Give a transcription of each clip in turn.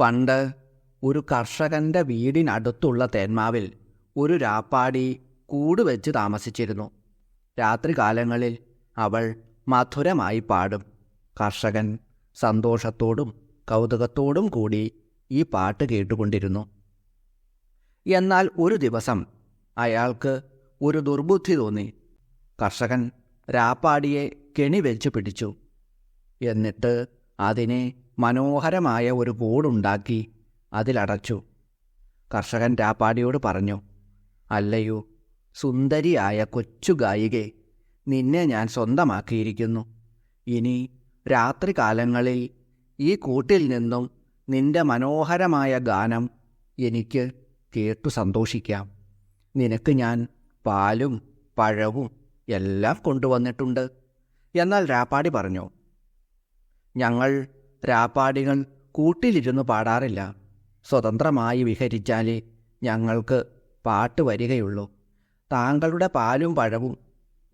പണ്ട് ഒരു കർഷകന്റെ വീടിനടുത്തുള്ള തേന്മാവിൽ ഒരു രാപ്പാടി കൂട് വെച്ച് താമസിച്ചിരുന്നു. രാത്രികാലങ്ങളിൽ അവൾ മധുരമായി പാടും. കർഷകൻ സന്തോഷത്തോടും കൗതുകത്തോടും കൂടി ഈ പാട്ട് കേട്ടുകൊണ്ടിരുന്നു. എന്നാൽ ഒരു ദിവസം അയാൾക്ക് ഒരു ദുർബുദ്ധി തോന്നി. കർഷകൻ രാപ്പാടിയെ കെണി വെച്ച് പിടിച്ചു. എന്നിട്ട് അതിനെ മനോഹരമായ ഒരു ബോർഡുണ്ടാക്കി അതിലടച്ചു കർഷകൻ രാപ്പാടിയോട് പറഞ്ഞു അല്ലയോ സുന്ദരിയായ കൊച്ചു ഗായികെ നിന്നെ ഞാൻ സ്വന്തമാക്കിയിരിക്കുന്നു. ഇനി രാത്രികാലങ്ങളിൽ ഈ കൂട്ടിൽ നിന്നും നിന്റെ മനോഹരമായ ഗാനം എനിക്ക് കേട്ടു സന്തോഷിക്കാം. നിനക്ക് ഞാൻ പാലും പഴവും എല്ലാം കൊണ്ടുവന്നിട്ടുണ്ട്. എന്നാൽ രാപ്പാടി പറഞ്ഞു ഞങ്ങൾ രാപ്പാടികൾ കൂട്ടിലിരുന്ന് പാടാറില്ല. സ്വതന്ത്രമായി വിഹരിച്ചാലേ ഞങ്ങൾക്ക് പാട്ട് വരികയുള്ളൂ. താങ്കളുടെ പാലും പഴവും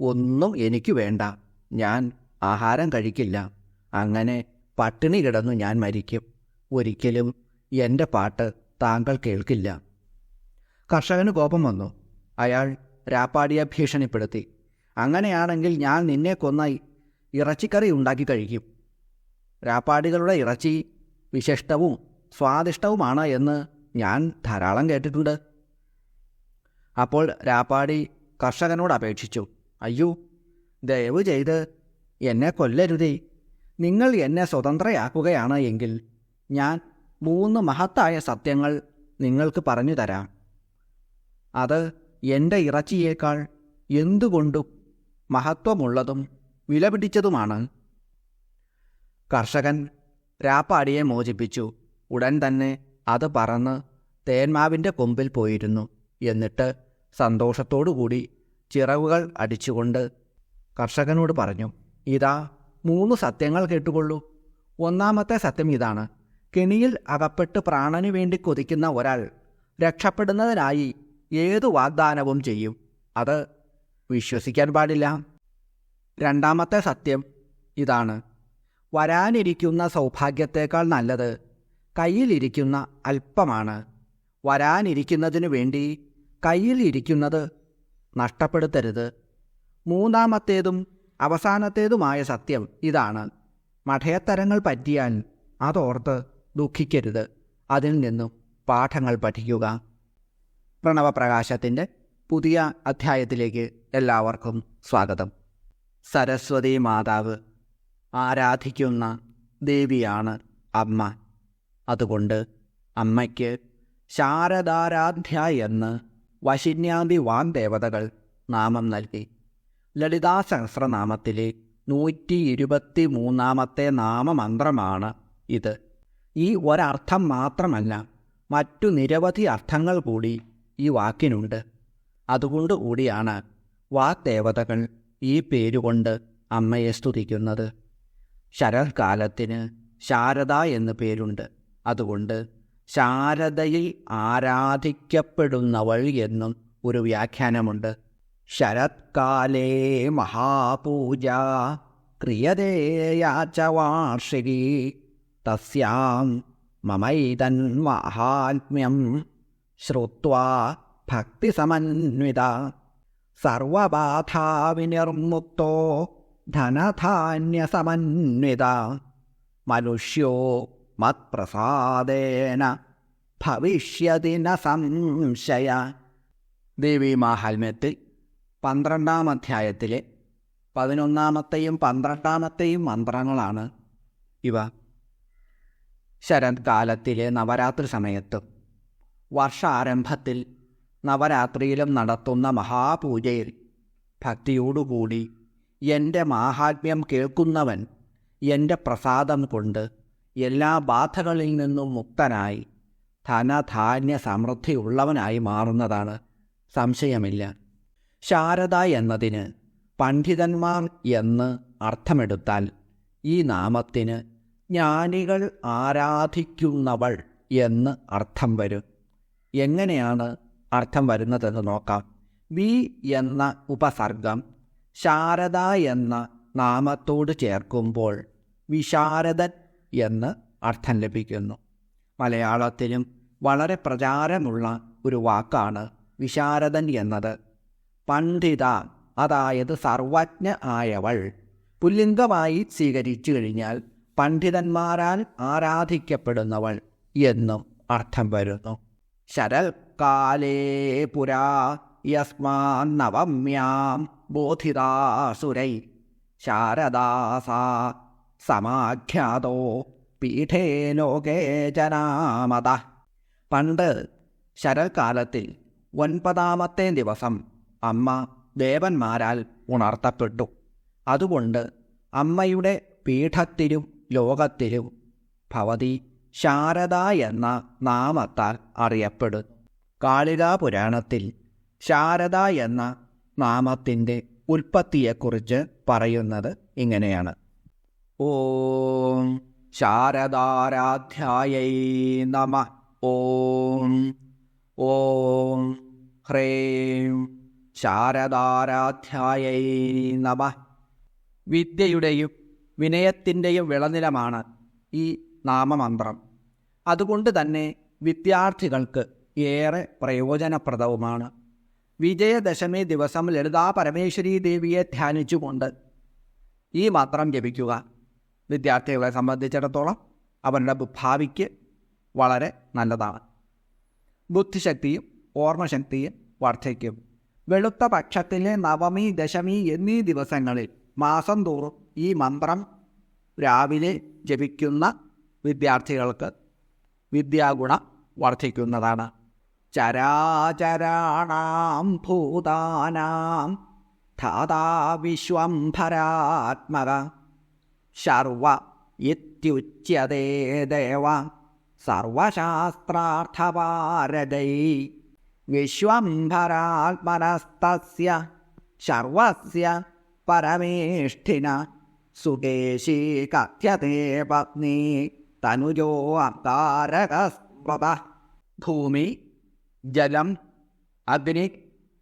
ഒന്നും എനിക്ക് വേണ്ട. ഞാൻ ആഹാരം കഴിക്കില്ല. അങ്ങനെ പട്ടിണി കിടന്നു ഞാൻ മരിക്കും. ഒരിക്കലും എന്റെ പാട്ട് താങ്കൾ കേൾക്കില്ല. കർഷകന് കോപം വന്നു. അയാൾ രാപ്പാടിയെ ഭീഷണിപ്പെടുത്തി. അങ്ങനെയാണെങ്കിൽ ഞാൻ നിന്നെ കൊന്നായി ഇറച്ചിക്കറി ഉണ്ടാക്കി കഴിക്കും. രാപ്പാടികളുടെ ഇറച്ചി വിശിഷ്ടവും സ്വാദിഷ്ടവുമാണ് എന്ന് ഞാൻ ധാരാളം കേട്ടിട്ടുണ്ട്. അപ്പോൾ രാപ്പാടി കർഷകനോട് അപേക്ഷിച്ചു. അയ്യോ ദയവ് ചെയ്ത് എന്നെ കൊല്ലരുതേ. നിങ്ങൾ എന്നെ സ്വതന്ത്രയാക്കുകയാണ് എങ്കിൽ ഞാൻ മൂന്ന് മഹത്തായ സത്യങ്ങൾ നിങ്ങൾക്ക് പറഞ്ഞു തരാം. അത് എന്റെ ഇറച്ചിയേക്കാൾ എന്തുകൊണ്ടും മഹത്വമുള്ളതും വിലപിടിച്ചതുമാണ്. കർഷകൻ രാപ്പാടിയെ മോചിപ്പിച്ചു. ഉടൻ തന്നെ അത് പറന്ന് തേന്മാവിന്റെ കൊമ്പിൽ പോയിരുന്നു. എന്നിട്ട് സന്തോഷത്തോടുകൂടി ചിറകുകൾ അടിച്ചുകൊണ്ട് കർഷകനോട് പറഞ്ഞു ഇതാ മൂന്ന് സത്യങ്ങൾ കേട്ടുകൊള്ളൂ. ഒന്നാമത്തെ സത്യം ഇതാണ്. കെണിയിൽ അകപ്പെട്ട് പ്രാണനു വേണ്ടി കൊതിക്കുന്ന ഒരാൾ രക്ഷപ്പെടുന്നതിനായി ഏതു വാഗ്ദാനവും ചെയ്യും. അത് വിശ്വസിക്കാൻ പാടില്ല. രണ്ടാമത്തെ സത്യം ഇതാണ്. വരാനിരിക്കുന്ന സൗഭാഗ്യത്തേക്കാൾ നല്ലത് കയ്യിലിരിക്കുന്ന അല്പമാണ്. വരാനിരിക്കുന്നതിനു വേണ്ടി കയ്യിലിരിക്കുന്നത് നഷ്ടപ്പെടുത്തരുത്. മൂന്നാമത്തേതും അവസാനത്തേതുമായ സത്യം ഇതാണ്. മഠയത്തരങ്ങൾ പറ്റിയാൽ അതോർത്ത് ദുഃഖിക്കരുത്. അതിൽ നിന്നും പാഠങ്ങൾ പഠിക്കുക. പ്രണവപ്രകാശത്തിന്റെ പുതിയ അധ്യായത്തിലേക്ക് എല്ലാവർക്കും സ്വാഗതം. സരസ്വതി മാതാവ് ആരാധിക്കുന്ന ദേവിയാണ് അമ്മ. അതുകൊണ്ട് അമ്മയ്ക്ക് ശാരദാരാധ്യ എന്ന് വശിന്യാദി വാൻ ദേവതകൾ നാമം നൽകി. ലളിതാ സഹസ്രനാമത്തിലെ നൂറ്റി ഇരുപത്തി മൂന്നാമത്തെ നാമമന്ത്രമാണ് ഇത്. ഈ ഒരർത്ഥം മാത്രമല്ല മറ്റു നിരവധി അർത്ഥങ്ങൾ കൂടി ഈ വാക്കിനുണ്ട്. അതുകൊണ്ട് കൂടിയാണ് ഈ പേരുകൊണ്ട് അമ്മയെ സ്തുതിക്കുന്നത്. ശരത്കാലത്തിന് ശാരദ എന്ന് പേരുണ്ട്. അതുകൊണ്ട് ശാരദയിൽ ആരാധിക്കപ്പെടുന്നവൾ എന്നും ഒരു വ്യാഖ്യാനമുണ്ട്. ശരത്കാലേ മഹാപൂജ ക്രിയതേയാച്ച വാർഷികി തസ്യാം മമൈതൻ മഹാത്മ്യം ശ്രുത്വാ ഭക്തിസമന്വിത സർവബാധാവിനിർമുക്തോ ധനധാന്യസമന്വിത മനുഷ്യോ മത്പ്രസാദേന ഭവിഷ്യതി ന സംശയ. ദേവി മാഹാത്മ്യത്തിൽ പന്ത്രണ്ടാം അധ്യായത്തിലെ പതിനൊന്നാമത്തെയും പന്ത്രണ്ടാമത്തെയും മന്ത്രങ്ങളാണ് ഇവ. ശരത്കാലത്തിലെ നവരാത്രി സമയത്തും വർഷാരംഭത്തിൽ നവരാത്രിയിലും നടത്തുന്ന മഹാപൂജയിൽ ഭക്തിയോടുകൂടി എന്റെ മാഹാത്മ്യം കേൾക്കുന്നവൻ എന്റെ പ്രസാദം കൊണ്ട് എല്ലാ ബാധകളിൽ നിന്നും മുക്തനായി ധനധാന്യ സമൃദ്ധിയുള്ളവനായി മാറുന്നതാണ്. സംശയമില്ല. ശാരദ എന്നതിന് പണ്ഡിതന്മാർ എന്ന് അർത്ഥമെടുത്താൽ ഈ നാമത്തിന് ജ്ഞാനികൾ ആരാധിക്കുന്നവൾ എന്ന് അർത്ഥം വരും. എങ്ങനെയാണ് അർത്ഥം വരുന്നതെന്ന് നോക്കാം. വി എന്ന ഉപസർഗം ശാരദ എന്ന നാമത്തോട് ചേർക്കുമ്പോൾ വിശാരദൻ എന്ന് അർത്ഥം ലഭിക്കുന്നു. മലയാളത്തിലും വളരെ പ്രചാരമുള്ള ഒരു വാക്കാണ് വിശാരദൻ എന്നത്. പണ്ഡിത അതായത് സർവജ്ഞ ആയവൾ പുല്ലിംഗമായി സ്വീകരിച്ചു കഴിഞ്ഞാൽ പണ്ഡിതന്മാരാൽ ആരാധിക്കപ്പെടുന്നവൾ എന്നും അർത്ഥം വരുന്നു. ശരൽക്കാലേ പുരാ യസ്മാ നവമ്യാം ബോധിതാസുരൈ ശാരദാസ സമാഖ്യാതോ പീഠേ ലോകേ ജനാമത. പണ്ട് ശരൽക്കാലത്തിൽ ഒൻപതാമത്തെ ദിവസം അമ്മ ദേവന്മാരാൽ ഉണർത്തപ്പെട്ടു. അതുകൊണ്ട് അമ്മയുടെ പീഠത്തിലും ലോകത്തിലും ഭവതി ശാരദ എന്ന നാമത്താൽ അറിയപ്പെടുന്നു. കാളികാപുരാണത്തിൽ ശാരദ എന്ന നാമത്തിന്റെ ഉൽപ്പത്തിയെക്കുറിച്ച് പറയുന്നത് ഇങ്ങനെയാണ്. ഓം ശാരദാരാധ്യായൈ നമ. ഓം ഓം ഹ്രേം ശാരദാരാധ്യായൈ നമ. വിദ്യയുടെയും വിനയത്തിന്റെയും വിളനിലമാണ് ഈ നാമമന്ത്രം. അതുകൊണ്ട് തന്നെ വിദ്യാർത്ഥികൾക്ക് ഏറെ പ്രയോജനപ്രദവുമാണ്. വിജയദശമി ദിവസം ലളിതാ പരമേശ്വരി ദേവിയെ ധ്യാനിച്ചുകൊണ്ട് ഈ മാത്രം ജപിക്കുക. വിദ്യാർത്ഥികളെ സംബന്ധിച്ചിടത്തോളം അവരുടെ ഭാവിക്ക് വളരെ നല്ലതാണ്. ബുദ്ധിശക്തിയും ഓർമ്മശക്തിയും വർദ്ധിക്കും. വെളുത്ത പക്ഷത്തിലെ നവമി ദശമി എന്നീ ദിവസങ്ങളിൽ മാസം തോറും ഈ മന്ത്രം രാവിലെ ജപിക്കുന്ന വിദ്യാർത്ഥികൾക്ക് വിദ്യാഗുണം വർദ്ധിക്കുന്നതാണ്. ചരാചരാണാം ഭൂതാനാം ധാതാ വിശ്വംഭരാത്മക ശർവ ഇത്യുച്യതേ ദേവ സർവശാസ്ത്രാർത്ഥപാരദൈ വിശ്വംഭരാത്മനസ്തസ്യ ശർവസ്യ പരമേഷ്ഠിന സുകേശീ കഥ്യതേ പത്നി തനുജോ അന്താരകസ്പത ഭൂമി ജലം അഗ്നി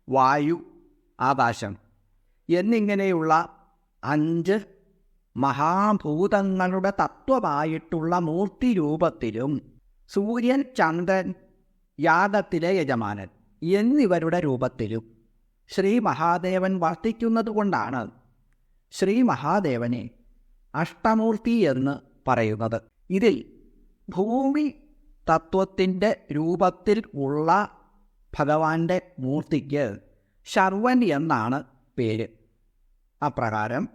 വായു ആകാശം എന്നിങ്ങനെയുള്ള അഞ്ച് മഹാഭൂതങ്ങളുടെ തത്വമായിട്ടുള്ള മൂർത്തി രൂപത്തിലും സൂര്യൻ ചന്ദ്രൻ യാഗത്തിലെ യജമാനൻ എന്നിവരുടെ രൂപത്തിലും ശ്രീ മഹാദേവൻ വർത്തിക്കുന്നതുകൊണ്ടാണ് ശ്രീ മഹാദേവനെ അഷ്ടമൂർത്തി എന്ന് പറയുന്നത്. ഇതിൽ ഭൂമി തത്വത്തിന്റെ രൂപത്തിൽ ഉള്ള ഭഗവാന്റെ മൂർത്തിക്ക് ശർവൻ എന്നാണ് പേര്. അപ്രകാരം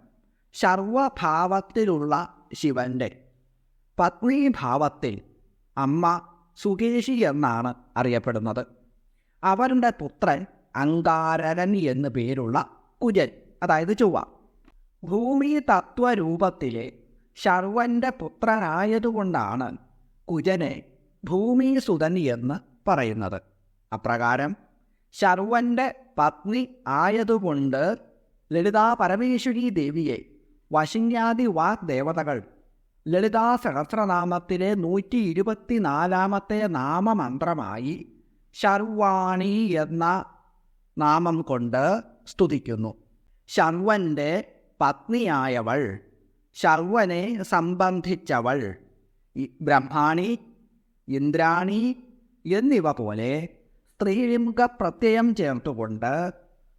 ശർവഭാവത്തിലുള്ള ശിവന്റെ പത്നീഭാവത്തിൽ അമ്മ സുകേശി എന്നാണ് അറിയപ്പെടുന്നത്. അവരുടെ പുത്രൻ അങ്കാരകൻ എന്നു പേരുള്ള കുജൻ അതായത് ചൊവ്വ. ഭൂമി തത്വരൂപത്തിലെ ശർവന്റെ പുത്രനായതുകൊണ്ടാണ് കുജനെ ഭൂമിസുതൻ എന്ന് പറയുന്നത്. അപ്രകാരം ശർവന്റെ പത്നി ആയതുകൊണ്ട് ലളിതാ പരമേശ്വരി ദേവിയെ വശിന്യാദി വാഗ് ദേവതകൾ ലളിതാ സഹസ്രനാമത്തിലെ നൂറ്റി ഇരുപത്തിനാലാമത്തെ നാമമന്ത്രമായി ശർവാണി എന്ന നാമം കൊണ്ട് സ്തുതിക്കുന്നു. ശർവന്റെ പത്നിയായവൾ ശർവനെ സംബന്ധിച്ചവൾ ബ്രഹ്മാണി ഇന്ദ്രാണി എന്നിവ പോലെ സ്ത്രീലിംഗ പ്രത്യയം ചേർത്തുകൊണ്ട്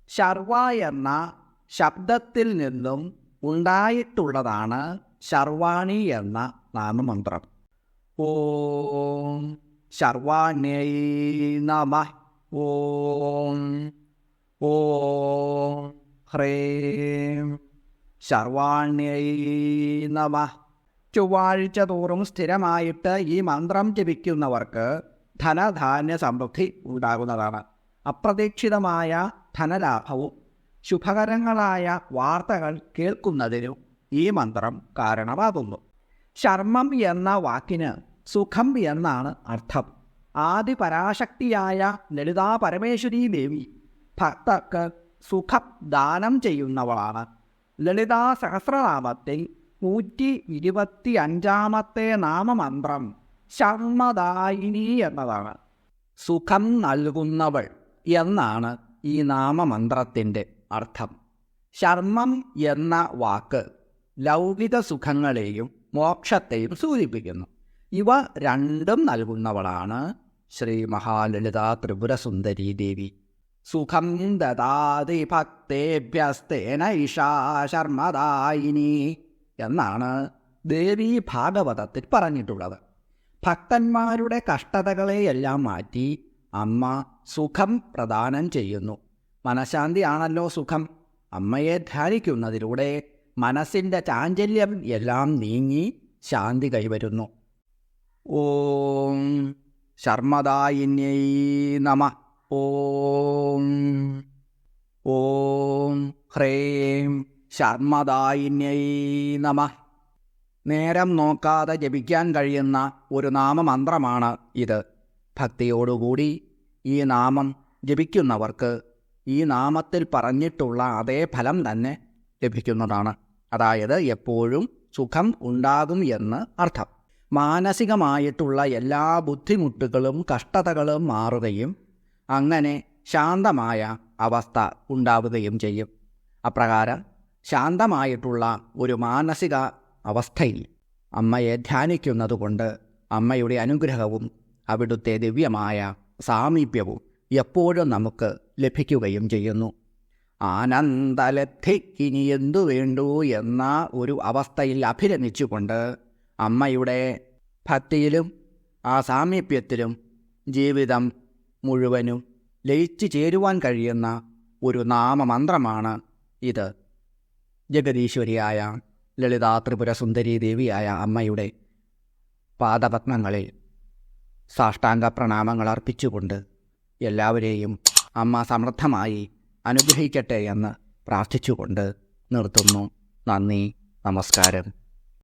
ശർവ എന്ന ശബ്ദത്തിൽ നിന്നും ഉണ്ടായിട്ടുള്ളതാണ് ശർവാണി എന്ന നാമമന്ത്രം. ഓം ശർവാണ്യൈ നമ. ഓം ഓം ഹ്രേം ശർവാണ്യൈ നമ. ചൊവ്വാഴ്ച തോറും സ്ഥിരമായിട്ട് ഈ മന്ത്രം ജപിക്കുന്നവർക്ക് ധനധാന്യ സമൃദ്ധി ഉണ്ടാകുന്നതാണ്. അപ്രതീക്ഷിതമായ ധനലാഭവും ശുഭകരങ്ങളായ വാർത്തകൾ കേൾക്കുന്നതിനും ഈ മന്ത്രം കാരണമാകുന്നു. ശർമ്മം എന്ന വാക്കിന് സുഖം എന്നാണ് അർത്ഥം. ആദി പരാശക്തിയായ ലളിതാ പരമേശ്വരി ദേവി ഭക്തർക്ക് സുഖം ദാനം ചെയ്യുന്നവളാണ്. ലളിതാ സഹസ്രനാമത്തിൽ നൂറ്റി ഇരുപത്തി അഞ്ചാമത്തെ നാമമന്ത്രം ശർമ്മദായിനി എന്നതാണ്. സുഖം നൽകുന്നവൾ എന്നാണ് ഈ നാമമന്ത്രത്തിന്റെ അർത്ഥം. ശർമ്മം എന്ന വാക്ക് ലൗകിക സുഖങ്ങളെയും മോക്ഷത്തെയും സൂചിപ്പിക്കുന്നു. ഇവ രണ്ടും നൽകുന്നവളാണ് ശ്രീ മഹാലളിത ത്രിപുരസുന്ദരി ദേവി. സുഖം ദദാതി ഭക്തേഭ്യസ്തേന ഇഷാ ശർമ്മദായിനി. എന്നാണ് ദേവി ഭാഗവതത്തിൽ പറഞ്ഞിട്ടുള്ളത്. ഭക്തന്മാരുടെ കഷ്ടതകളെയെല്ലാം മാറ്റി അമ്മ സുഖം പ്രദാനം ചെയ്യുന്നു. മനഃശാന്തിയാണല്ലോ സുഖം. അമ്മയെ ധ്യാനിക്കുന്നതിലൂടെ മനസ്സിന്റെ ചാഞ്ചല്യം എല്ലാം നീങ്ങി ശാന്തി കൈവരുന്നു. ഓം ശർമ്മദായിന്യൈ നമ. ഓം. ഓം ഹ്രേം. ശർമ്മദായിന്യൈ നമ. നേരം നോക്കാതെ ജപിക്കാൻ കഴിയുന്ന ഒരു നാമമന്ത്രമാണ് ഇത്. ഭക്തിയോടുകൂടി ഈ നാമം ജപിക്കുന്നവർക്ക് ഈ നാമത്തിൽ പറഞ്ഞിട്ടുള്ള അതേ ഫലം തന്നെ ലഭിക്കുന്നതാണ്. അതായത് എപ്പോഴും സുഖം ഉണ്ടാകും എന്ന് അർത്ഥം. മാനസികമായിട്ടുള്ള എല്ലാ ബുദ്ധിമുട്ടുകളും കഷ്ടതകളും മാറുകയും അങ്ങനെ ശാന്തമായ അവസ്ഥ ഉണ്ടാവുകയും ചെയ്യും. അപ്രകാരം ശാന്തമായിട്ടുള്ള ഒരു മാനസിക അവസ്ഥയിൽ അമ്മയെ ധ്യാനിക്കുന്നതുകൊണ്ട് അമ്മയുടെ അനുഗ്രഹവും അവിടുത്തെ ദിവ്യമായ സാമീപ്യവും എപ്പോഴും നമുക്ക് ലഭിക്കുകയും ചെയ്യുന്നു. ആനന്ദലബ്ധിക്കിനി എന്തു വേണ്ടു എന്ന ഒരു അവസ്ഥയിൽ അഭിരമിച്ചുകൊണ്ട് അമ്മയുടെ ഭക്തിയിലും ആ സാമീപ്യത്തിലും ജീവിതം മുഴുവനും ലയിച്ചു ചേരുവാൻ കഴിയുന്ന ഒരു നാമമന്ത്രമാണ് ഇത്. ജഗദീശ്വരിയായ ലളിതാ ത്രിപുര സുന്ദരി ദേവിയായ അമ്മയുടെ പാദപത്മങ്ങളിൽ സാഷ്ടാംഗ പ്രണാമങ്ങൾ അർപ്പിച്ചുകൊണ്ട് എല്ലാവരെയും അമ്മ സമൃദ്ധമായി അനുഗ്രഹിക്കട്ടെ എന്ന് പ്രാർത്ഥിച്ചുകൊണ്ട് നിർത്തുന്നു. നന്ദി നമസ്കാരം.